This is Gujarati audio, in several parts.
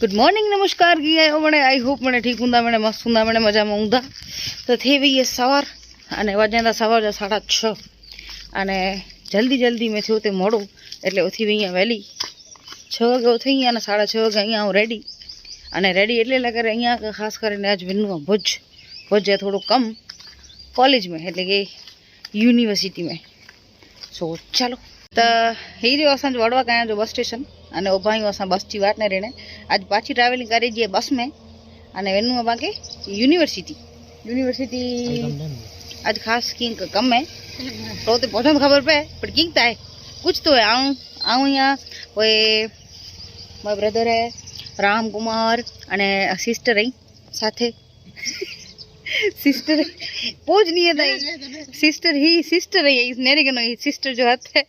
ગુડ મોર્નિંગ નમસ્કાર, ગયા મને આઈ હોપ મને ઠીક ઊંધા મને, મસ્ત ઊંધા મને, મજામાં ઊંધા. તો થઈ ગઈ સવાર, અને વાજ્યા સવાર સાડા છ. અને જલ્દી જલ્દી મેં થયું તે મોડું, એટલે ઉથી અહીંયા વહેલી. છ વાગે ઉઠી અહીંયા અને સાડા છ વાગે અહીંયા હું રેડી અને રેડી એટલે લાગે અહીંયા ખાસ કરીને આજ વિનવા ભુજ. ભુજ એ થોડું કમ કોલેજમાં, એટલે કે યુનિવર્સિટીમાં. સો ચાલો. તો એ રહ્યો અસાંજ વડવા કાંઈ જો બસ સ્ટેશન. अने उभा आहियूं असां बस जी वाट ने रहणे अॼु पाछी ट्रेवलिंग करे जीअं बस में अने वञूं आहे पाण खे यूनिवर्सिटी यूनिवर्सिटी अॼु ख़ासि कीअं क- कमु आहे तो हुते पहुचण त ख़बर पए पर कीअं त आहे कुझु तो आहे आऊं आऊं ईअं पोइ मां ब्रदर आहे राम कुमार अने सिस्टर आई સાથે સિસ્ટર પોજ નહીં હતા સિસ્ટર હી સિસ્ટર રહી નેરી કે નહીં સિસ્ટર જો હતે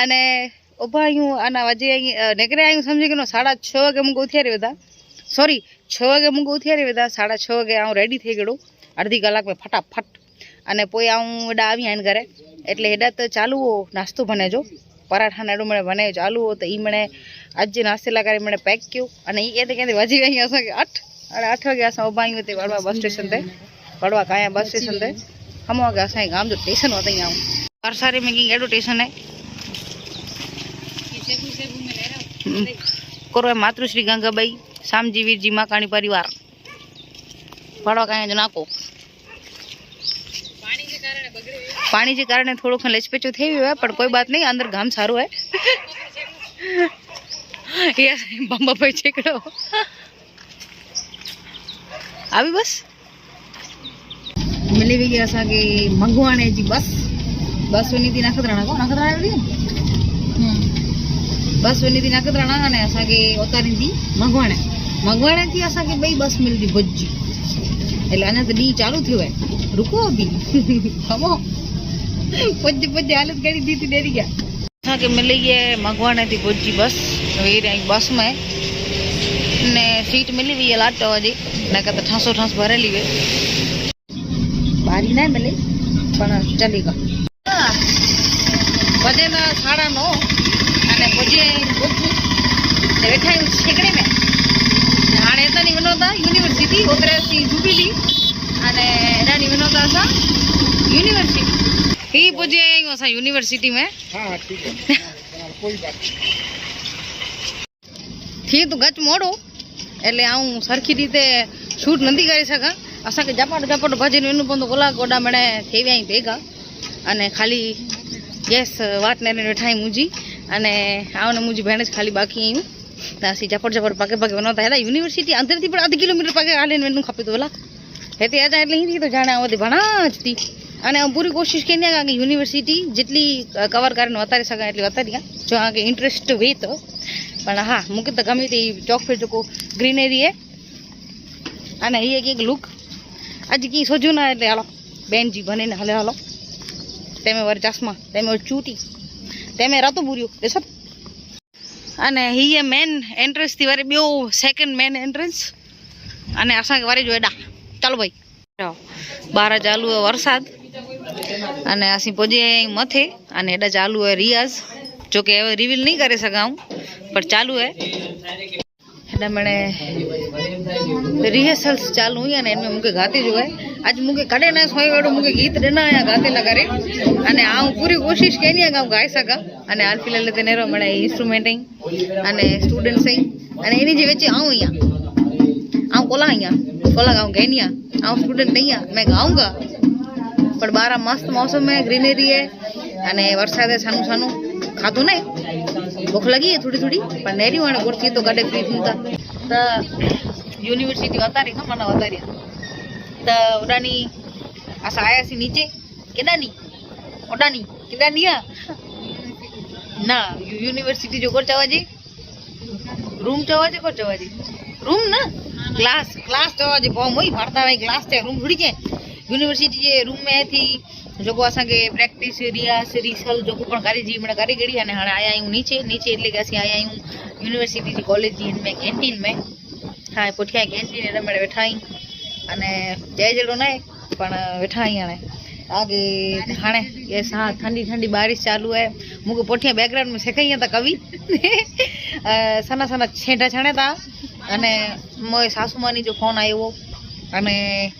અને ઊભા આવ્યું આના આજે અહીં નેકરે આવ્યું સમજી ગયો સાડા છ વાગે મૂકો ઉથિયારી બધા. સોરી છ વાગે મૂકો ઉથિયારી બધા. સાડા છ વાગે હું રેડી થઈ ગયો અડધી કલાકમાં ફટાફટ અને પછી હું એડા આવી આને ઘરે. એટલે એડા તો ચાલુ નાસ્તો ભનેજો પરાઠાને એડું મને બનાવ્યું ચાલુ તો એ મને આજે નાસ્તેલા કરી મને પેક કર્યું અને એ કહેતી કહેતી વજી અહીં હશે કે આઠ? અને આઠ વાગે અસાં ઊભા આવ્યું તે વડવા બસ સ્ટેશન તે. વડવા કાયા બસ સ્ટેશન તે. હમ વાગે અસાં ગામ તો સ્ટેશન હોતા અહીંયા આવું. વરસારી મેં કંઈક એડું સ્ટેશન હે કરો માતૃશ્રી ગંગાબાઈ, શામજી વીરજી માકાણી પરિવાર. ભાડવા કાંઈ જ નાખો. પાણી જે કારણે થોડુંક લચપેચું થઈ ગયું હોય, પણ કોઈ વાત નહીં, અંદર ગામ સારું હોય. બંબાભાઈ ચેકડો આવી બસ? મિલી ગયા સાગે મંગવાણે જી બસ. બસની નખત્રાણા. કો નખત્રાણા આવી बस ಬಸ್ ವನಿದಿ ನಗದ್ರಣ ಅನೆ ಅಸಾಗೆ ಒತ್ತಾರಿಂದಿ ಮಗವಣೆ ಮಗವಣೆ થી ಅಸಾಗೆ ಬೈ ಬಸ್ ಮಿಲ್ದಿ ಬಜ್ಜಿ એટલે આને તો ડી ચાલુ થયું હોય રૂકો અભી. હમો. પજ્જ પજ્જ હાલત ગાડી દીધી ડેરી ગયા. અસાગે મિલી ગયા મગવાણેથી ભોજી બસ. હવે અહીં બસમાં. ને સીટ મિલી ગઈ લાટો હજી નકર તો ઠાસો ઠાસ ભરેલી હોય. બારી ના મિલી પણ ચલી ગયો વધે સાડા નવ मुझे बैठा हूँ छेकड़े में हाणे हितां वञो यूनिवर्सिटी ओतिरे सी जुबिली अने हेॾां वञो था असां यूनिवर्सिटी ही पुॼी आया आहियूं असां यूनिवर्सिटी में थी तो गच મોડું એટલે હું સરખી રીતે શૂટ નથી કરી શકા અસાંखे ઝપાટો ઝપાટો ભજન એનું પણ કલાક ઓડા મને થઈ વ્યા ભેગા અને ખાલી ગેસ વાતને ઠાઈ મૂજી અને આવને મુજી બહેન જ ખાલી બાકી આવ્યું ત્યાંથી ઝપડ ઝપડ પાકે પાકે બનાવતા હતા. યુનિવર્સિટી અંદરથી પણ અડધી કિલોમીટર પાકે આલીને મેનું ખાપ્યું હતું ઓલા હેતી હતા એટલે અહીંથી તો જાણે આ બધી ભણા જ હતી. અને પૂરી કોશિશ કરીને કારણ કે યુનિવર્સિટી જેટલી કવર કરીને વધારી શકાય એટલી વધારી જો આ કે ઇન્ટરેસ્ટ હોય તો. પણ હા, મૂકી તો ગમે તે ચોક ફેર ચોખ્ખું ગ્રીનરી એ. અને એ એક એક લુક આજે કંઈ સોજો ના એટલે હાલો, બેનજી બનીને હલે હાલો. તેમે વર ચશ્મા, તેમે ચૂંટી. તેમે રાતું પૂર્યું. દેશો અને હી એ મેન એન્ટ્રન્સથી વારે બે સેકન્ડ મેન એન્ટ્રન્સ અને અસાંક વારે જોઈએ ડા ચાલો ભાઈ. બાર ચાલુ હોય વરસાદ. અને અસી પહોંચીએ મથે. અને એડા ચાલુ હોય રિયાઝ. જો કે હવે રિવીલ નહીં કરી શકા હું પણ ચાલુ હે. એટલે મને રિહર્સલ્સ ચાલુ હોય અને એમને મૂકે ગાતી જોવાય આજ મુકે કડે ના સોય વેડો મુકે ગીત રેના આયા ગાતે ના કરે અને આ હું પૂરી કોશિશ કરી કે હું ગાઈ શકા અને હાલ ફિલહાલ તે નેરો મળે ઇન્સ્ટ્રુમેન્ટ અને સ્ટુડન્ટ્સ અને એની જે વચ્ચે આવું અહીંયા. આવું કોલા અહીંયા. કોલા ગાઉં ગેનિયા આવું સ્ટુડન્ટ અહીંયા. મેં ગાઉંગા પણ બાર મસ્ત મોસમ હે ગ્રીનરી હે. અને વરસાદે સાનું સાનું. ખાધું ને ભૂખ લાગી થોડી થોડી. પણ નેરી વાણે ગુરથી તો ગાડે ફ્રી થતા યુનિવર્સિટી વતારી ખબર ના તો ઓડાની આશા આવ્યા છે નીચે કેદાની ઓડાની કેદાની હા ના યુનિવર્સિટી જો કોર જવા રૂમ જવા કોર જવા રૂમ ના ક્લાસ ક્લાસ જવા જે બહુ મોઈ ભણતા હોય ક્લાસ છે રૂમ થોડી છે યુનિવર્સિટી જે રૂમ મેં થી જોકો અસાંગે પ્રેક્ટિસ રિયાસ રિસલ જોકો પણ કરી જી મને કરી ગઈ અને હાણે આયા હું નીચે નીચે એટલે કે અસી આયા હું યુનિવર્સિટી કોલેજ જી મેં કેન્ટીન મેં હા પોઠિયા કેન્ટીન એટલે મેં બેઠાઈ आहियूं अने जय जहिड़ो न आहे पण वेठा आहियूं हाणे आगे हाणे ये सा ठंडी ठंडी बारिश चालू है मूंखे पुठियां बैकग्राउंड में सेखाई था कवि अ, सना सना छेटा छणे था अने मोए सासू मानी जो फोन आयो हो अने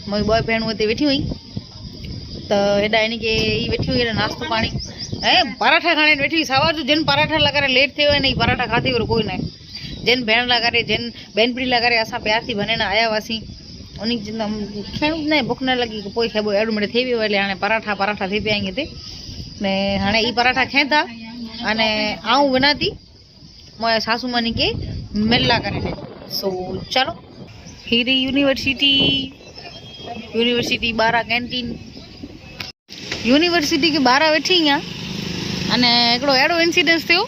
मोई ॿ भेणूं हिते वेठी हुई त हेॾा यानी की ई वेठी हुई हेॾा नास्तो पाणी ऐं पराठा खाणे वेठी हुई सवार जो जिन पराठा लॻारे लेट थियो आहे न ई पराठा खाधी वारो कोई न आहे जिन भेण लाइ करे जिन बेनपड़ी ಅವನಿಗೆ ಜಿಂದ ખેણું નહીં ભૂખ ના લાગી કે પોઈ ખાબો એડું મળે થઈ એટલે આને પરાઠા પરાઠા થઈ ગયા હતી ને હાણે એ પરાઠા ખેતા અને આવું બનાતી. મારા સાસુમાની કે મેલ્લા કરીને સો ચાલો. હીરી યુનિવર્સિટી. યુનિવર્સિટી બારા કેન્ટીન. યુનિવર્સિટી કે બારા બેઠી ગયા અને એકડો એડો ઇન્સિડન્સ થયો.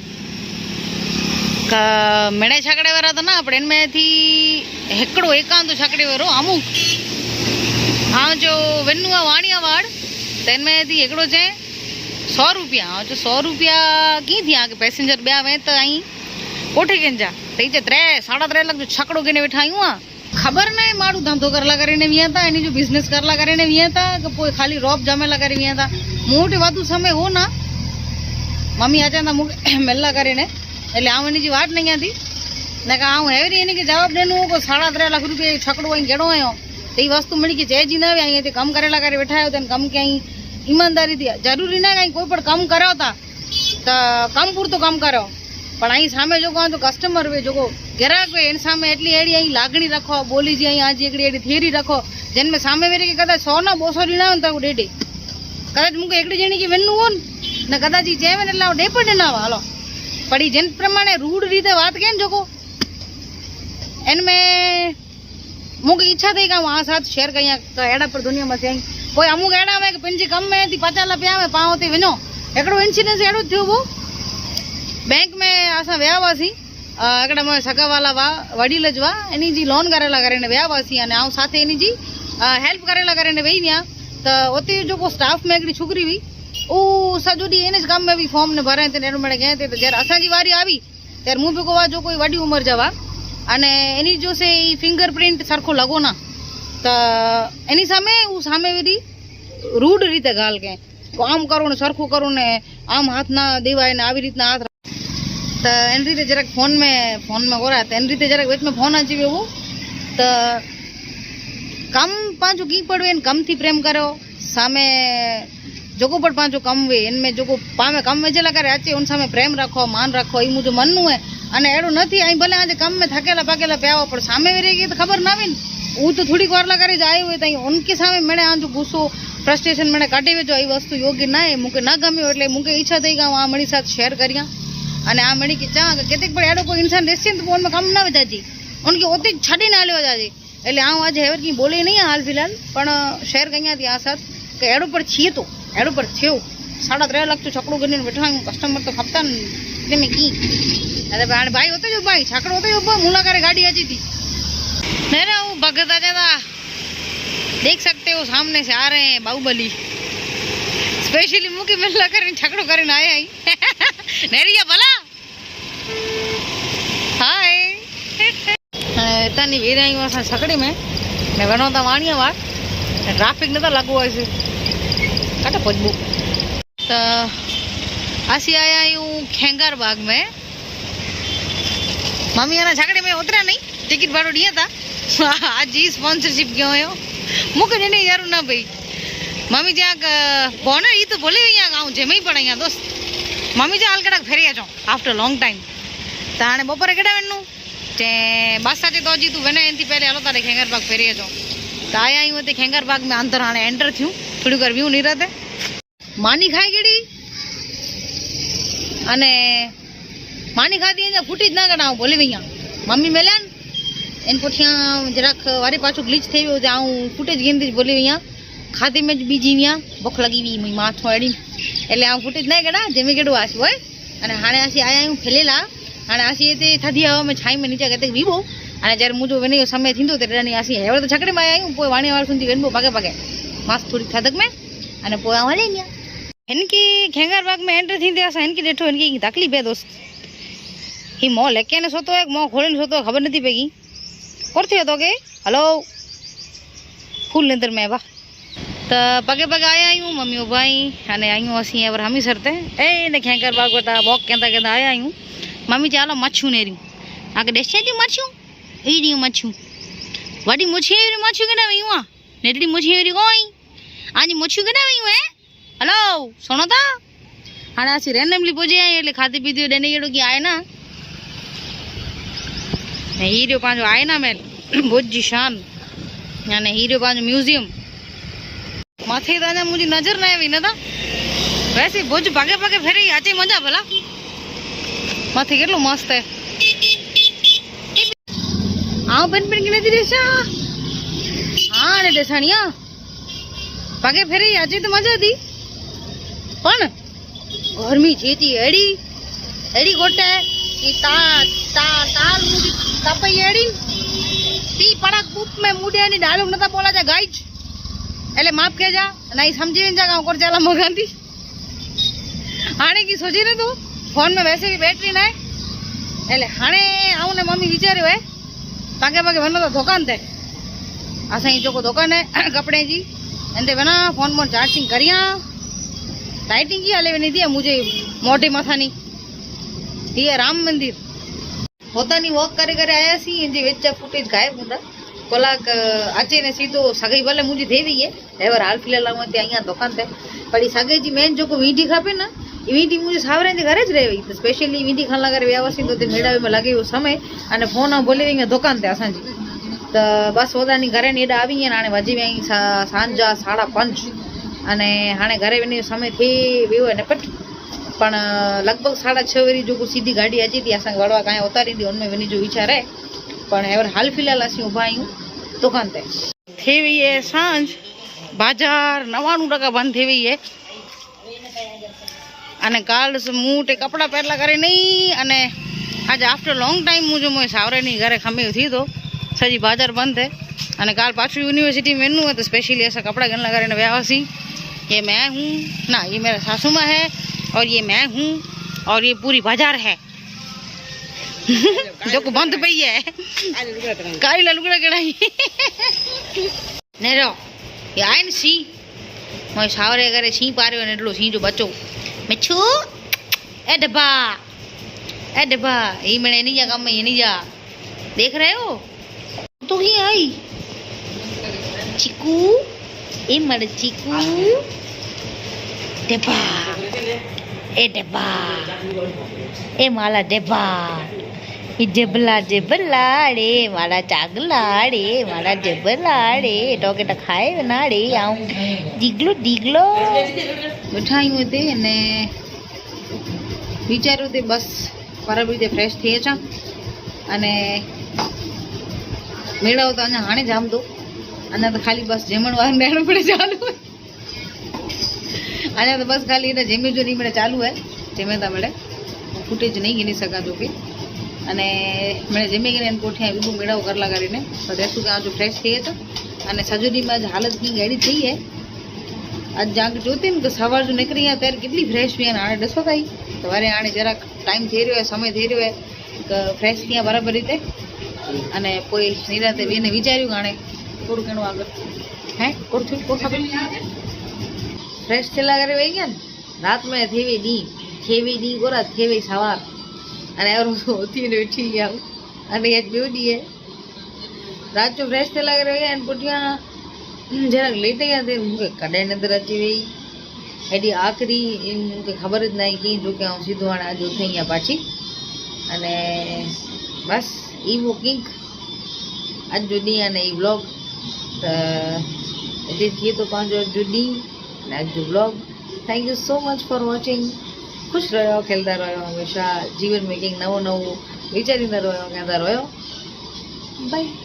મેળે છાકડે વાળા તો ના આપણે એમાંથી ಹೆಕ್ಕಡು ಏಕಾಂದು ಶಾಕಡಿವರು ಅಮು આ જો વેનનું આ વાણિયાવાડ તેનમાંથી એકડો છે, સો રૂપિયા. જો સો રૂપિયા કીધી આ કે પેસેન્જર બે આવે તો અહીં. કોઠી કેન જા? થઈ છે ત્રે, સાડા ત્રણ લાખ જો છકડો કેને બેઠા આવ્યું આ. ખબર નહીં, મારું ધંધો કરલા કરીને વ્યા હતા, એની જો બિઝનેસ કરલા કરીને વ્યા હતા, કે કોઈ ખાલી રોપ જમેલા કરી વ્યા હતા. મોટી વાતું સમય હો ના. મમ્મી આચાના મુખ મેલ્લા કરીને. એટલે આવવાની જે વાત નહીં ત્યાંથી ને આવું હેરી એને કે જવાબ દેનું કોઈ સાડા ત્રણ લાખ રૂપિયા છકડો અહીં ગેડો આવ્યો તો એ વસ્તુ મળી કે જય જીને આવ્યા અહીંયાથી કામ કરેલા કરે બેઠા આવ્યો તેને કામ કે અહીં ઈમાનદારીથી જરૂરી ના કાંઈ કોઈ પણ કામ કરાવતા, તો કામ પૂરતું કામ કરો. પણ અહીં સામે જો કહો તો કસ્ટમર હોય, જો ગ્રાહક હોય, એની સામે એટલી એડી અહીં લાગણી રાખો, બોલી જે અહીં આજે એકડી એડી થિયરી રાખો, જેને મેં સામે વેરી કે કદાચ સો ના બોસો રીણા આવે ને તો ડેડી. કદાચ મૂકે એકડી જણી કે વેનનું હોય ને કદાચ એ જેવે એટલે ડેપડ ના હાલો. પણ એ જેન પ્રમાણે રૂઢ રીતે વાત કેમ જોકો इनमें मुझे इच्छा थी कि वहाँ साथ शेयर कयां तो अहिड़ा पर दुनिया में थियई कोई अमुक अहिड़ा में पंहिंजी कम में थी पचास पिया में पाऊं थी वञो हिकिड़ो इंसिडेंस अहिड़ो थियो हुओ बैंक में असां विया हुआसीं हिकिड़ा मुंहिंजा सॻा वाला हुआ वडील जो हुआ इन जी लोन करे लाइ करे विया हुआसीं अने आउं साथ इन जी हेल्प करे लाइ करे वेही हुई त उते जेको स्टाफ में हिकिड़ी छोकिरी हुई उहो सॼो ॾींहुं इन कम में बि फॉर्म न भराए ते अहिड़ो महिल गए ते त जॾहिं असांजी वारी आई ત્યારે मूं बि कोआ जो कोई वॾी उमिरि जा हुआ અને એની જો છે એ ફિંગરપ્રિન્ટ સરખો લગો ના. તો એની સામે હું સામે બધી રૂઢ રીતે ગાલ કે, આમ કરો ને સરખું કરો ને આમ હાથ ના દેવાય ને આવી રીતના હાથ તો એની રીતે જરાક ફોન મેં ફોનમાં ઓરા તો એની રીતે જરાક વચમાં ફોન આચી એવું તો કમ પાંચું કી પડવે એને કમથી પ્રેમ કર્યો. સામે જોકો પણ પાંચું કમવે એને મેં જોકો પામે કમવે જેલા કરે આચે ઉન સામે પ્રેમ રાખો, માન રાખો એ મુજબ મનનું હોય અને એડું નથી, અહીં ભલે આજે કામમાં થકેલા પાકેલા પ્યાવા, પણ સામે રહી ગઈ તો ખબર ના આવી ને. હું તો થોડીક વાર લગાડી જ આવ્યો હોય તો અહીં ઉનકી સામે મેળે આંધું ગુસ્સો ફ્રસ્ટ્રેશન મને કાઢી વેચો. એ વસ્તુ યોગ્ય ના એ મૂકે, ના ગમ્યું એટલે મૂકે. ઈચ્છા થઈ ગયા હું આ મળી સાથે શેર કર્યા. અને આ મળી કે ચા કેટલીક પણ એડો કોઈ ઇન્સાન રહેશે ને તો ફોનમાં કામ ના વધાજી ઉનકી ઓતી જ છડીને હાલ્યો જાજી. એટલે આ હું આજે હેવર કંઈ બોલી નહીં હાલ ફિલહાલ, પણ શેર કર્યા હતી આ સાથ કે એડો પર છીએ તો, એડો પર થયું. સાડા ત્રણ લાખ તો છકડું ગણીને બેઠા કસ્ટમર તો ખપતા ને એટલે મેં કી અરે ભાઈ ભાઈ હોતો જો ભાઈ છકડો હોતો જો મુલાકારે ગાડી હજી थी नहीं ना वो भगत आ जाता देख सकते हो सामने से आ रहे हैं बाहुबली स्पेशली मुखी मिलना કરીને છકડો કરીને આયા અહીં નેરિયા ભલા હાય તની વીરાઈ વાસા છકડી में ને વનોતા વાણિયા વાળ ને ટ્રાફિક નતા લાગુ હોય છે કાટે પજબુ તો આસી આયા આયું ખેંગાર બાગ में મમ્મી એના છકડી में ઉતર્યા નહીં ટિકિટ ભાડો ડિયા હતા आज ही स्पॉन्सरशिप क्यों है मुझे नहीं नहीं यार ना भाई मम्मी जा कौन है ये तो बोले यहाँ गाँव जेम ही पड़ा यहाँ दोस्त મમ્મી જે હાલ કડાક ફેરી આજો આફ્ટર લોંગ ટાઈમ તાણે બપોરે કેડા વેણનું તે બસ સાચે તો હજી તું વેને એનથી પહેલે હાલો તારે ખેંગાર બાગ ફેરી આજો તો આયા અહીં હોતે ખેંગાર બાગ મેં અંદર હાણે એન્ટર થયું થોડીક વાર વ્યૂ નહીં રહેતે માની ખાઈ ગઈ અને માની ખાધી અહીંયા ફૂટી જ ના ગણાવું બોલી અહીંયા. મમ્મી મેલ્યા ને, એને પછી જરાક વારી પાછું ગ્લીચ થઈ ગયું ત્યાં હું ફૂટે જ ગીંદી જ બોલી અહીંયા. ખાધી મેં જ બીજી અહીંયા. ભૂખ લાગી ગઈ માથું અડીને એટલે આ ફૂટે જ ના ગણા જેમી ગેડું આસી હોય. અને હાણે આસી આયા હું ફેલેલા. હાણે આસી તે થાધી આવે મેં છાઈ મેં નીચે કહેતી વીબો અને જ્યારે મુજો વેને સમય થીંદો ત્યારે એની આસી હવે તો છકડીમાં આવ્યું પોઈ વાણી વાર સુધી વેનબો ભાગે ભાગે. માસ થોડીક થાધક મેં. અને પોઈ આવવા લઈ ગયા इनकी खेंगार बाग में एंटर थी असां इनकी ॾिठो इनकी तकलीफ़ है दोस्त ही मोह लेके ने सोतो है मोह खोले सोतो खबर નથી પડી કોરથી હતો કે હલો ફૂલ નીંદર મેં વાહ त पगे पगे आया आहियूं मम्मी उभा आहीं हाणे आहियूं असीं एवर हमीसर ते ए इन खैंकर बाग वटां वॉक कंदा कंदा आया आहियूं मम्मी चयो हलो मच्छियूं नेरियूं तव्हांखे ॾिसे थियूं मच्छियूं अहिड़ियूं मच्छियूं वॾी मुछी अहिड़ियूं मच्छियूं केॾां वयूं आहे नेरड़ी मुछी अहिड़ी कोन आई आजी मुछियूं केॾां वयूं है हलो सुनो था हाणे असीं रेंडमली पुॼे ಹಲೋ ಸೊಣದ ಹಣ ಹಸಿರೇನು ನಮ್ಲಿ ಪೂಜೆ ಇಲ್ಲಿ ಖಾತೆ ಬಿದ್ದು ಡೆನೆ ಗಿಡಗಿ ಆಯ್ನಾ ને? હીરો પાછો આયના મેલ. બોજી શાન. અને હીરો પાછો મ્યુઝિયમ. માથે દાદા મુજી નજર ના આવી નતા. વૈસે બોજ ભાગે ભાગે ફેરી આજે મજા ભલા. માથે કેટલું મસ્ત હે. આવ બન બન કે નથી દેશા હા ને દેસાણિયા ભાગે ફેરી આજે તો મજા હતી. પણ ઘરની જેતી હેડી હેડી ગોટે એ તા તા તાલ મુડી તપઈ હેડી તી પડાક બૂપ મે મુડે ની ડાયલોગ નતા બોલા જા. ગાઈજ એટલે માફ કેજા નહીં સમજી જા કાં કોર ચાલા મગાંતી હાણે કી સોજી ને તું ફોન મે વૈસે ભી બેટરી ના એટલે હાણે આવું ને મમ્મી વિચાર્યું, હે. પાકે પાકે વનો તો દુકાન તે આ સાઈ જોકો દુકાન હે કપડે જી અને તે વના ફોન મોન ચાર્જિંગ કર્યા. લાઇटिंग की लेनी थी मुझे મોટી માથાની. એ રામ મંદિર. પોતાની વોક કરી કરી આવ્યા છીએ જે વેચ્યા ફૂટેજ ગાયબ હતા. કલાક આચીને સીધો સગાઈ ભલે મુજી દે દઈએ. એવર હાલ ફિલહાલ અમે ત્યાં અહીંયા દુકાન છે પણ એ સગાઈજી મેન જો કોઈ વીંટી ખાપે ને એ વીંટી મુજે સાવરાની ઘરે જ રહેવી. તો સ્પેશિયલી વીંટી ખાલા ઘરે વ્યવસ્થિત તો તે મેળાવીમાં લાગ્યો સમય. અને ફોન બોલી અહીંયા દુકાન તે અસાંજી તો બસ ઓદાની ઘરે ને એડા આવી ગયા ને આને વાજી સાંજા સાડા પાંચ. અને હાણે ઘરે એની સમય થઈ વ્યુ એને પટ. પણ લગભગ સાડા છ વારી જો સીધી ગાડી આજે હતી. આસાંગ વળવા કાંઈ ઉતારી દી ઓનમે વની જો વિચારે. પણ એવર હાલ ફિલહાલ આસી ઊભા આયું દુકાન તે. થઈ એ સાંજ. બજાર નવાણું ટકા બંધ થઈ એ. અને કાલ હું તે કપડાં પહેલાં કરે નહીં. અને આજે આફ્ટર લોંગ ટાઈમ હું જો મોય સાવરેની ઘરે ખમી થયું તો સજી બજાર બંધ હે અને કાલ પાછું यूनिवर्सिटी में वेंदो है तो स्पेशली ऐसा कपड़ा गन लगा रहे व्याह सी ये मैं हूँ ना ये मेरा सासू माँ है और ये मैं हूँ और ये पूरी बाजार है जो को बंद पई है काली लुगड़ा कढ़ाई ने रो ये आए न सी मोय सावरे घरे सी पारियो ने एटलो सी जो बचो मिठू ए डब्बा ए डब्बा ये मैंने नहीं जा काम ये नहीं जा देख रहे हो तो ही आई ચીકુ એ મળે ચીકુ ડબ્બા એ ડબ્બા એ મારા ડબ્બા એ જબલા જબલાડે મારા ચાગલાડે મારા જબલાડે ટોકેટા ખાય નાડે આવું ડીગલો ડીગલો બેઠા આવ્યું તે અને વિચાર્યું તે બસ બરાબર રીતે ફ્રેશ થઈએ છે અને મેળાઓ તો અહીંયા હાણે જામ તો. અને તો ખાલી બસ જમણ વાર નેણું પડે ચાલુ અને તો બસ ખાલી એને જેમે જો નહીં મળે, ચાલુ હોય. જેમે તા મળે. ફૂટેજ નહીં ગીની શકા જો કે. અને મને જમી ગઈને એને કોઠે બીજું મેળાઓ કરલા કરીને. તો રેસુ કે આજે ફ્રેશ થઈએ તો. અને સજુરીમાં જ હાલતની ગાડી થઈ है આજ જાગ જોતી ને તો સવાર જો નીકળી ગયા ત્યારે કેટલી ફ્રેશ થઈ અને આણે ડસો થાય તો વારે આણે જરાક ટાઈમ થઈ રહ્યો હોય સમય થઈ રહ્યો હોય ફ્રેશ થયા બરાબર રીતે. અને કોઈ નિરાતે બેને વિચાર્યું આણે થોડું ઘણું આગળ? હે? કોઠા ખબર ફ્રેશ થયેલા ઘરે વહી ગયા ને? રાતમાં થેવી દી થેવી દી ગોરા, થેવી સવાર. અને એવું હોતી ને ઉઠી ગયા. અને યાદ બેવ દીએ રાત જો ફ્રેશ થયેલા ઘરે ગયા ને પોટિયા જરાક લેટ ગયા તે. મૂકે કડાઈ અંદર હતી વહી. એડી આખરી એમ મૂકે ખબર જ નહીં કી જો કે હું સીધું હાણે આજે થઈ ગયા પાછી. અને બસ, ઈ બુકિંગ આજ જુદી અને એ વ્લોગ એડિટ થઈએ તો પાંચ વાર જો ऐं અને આજ જો vlog thank you so much for watching ખુશ રહ્યો ખેલતા રહ્યો હંમેશા જીવનમાં કંઈક નવો નવું વિચારીને રહ્યો કહેતા રહ્યો બાય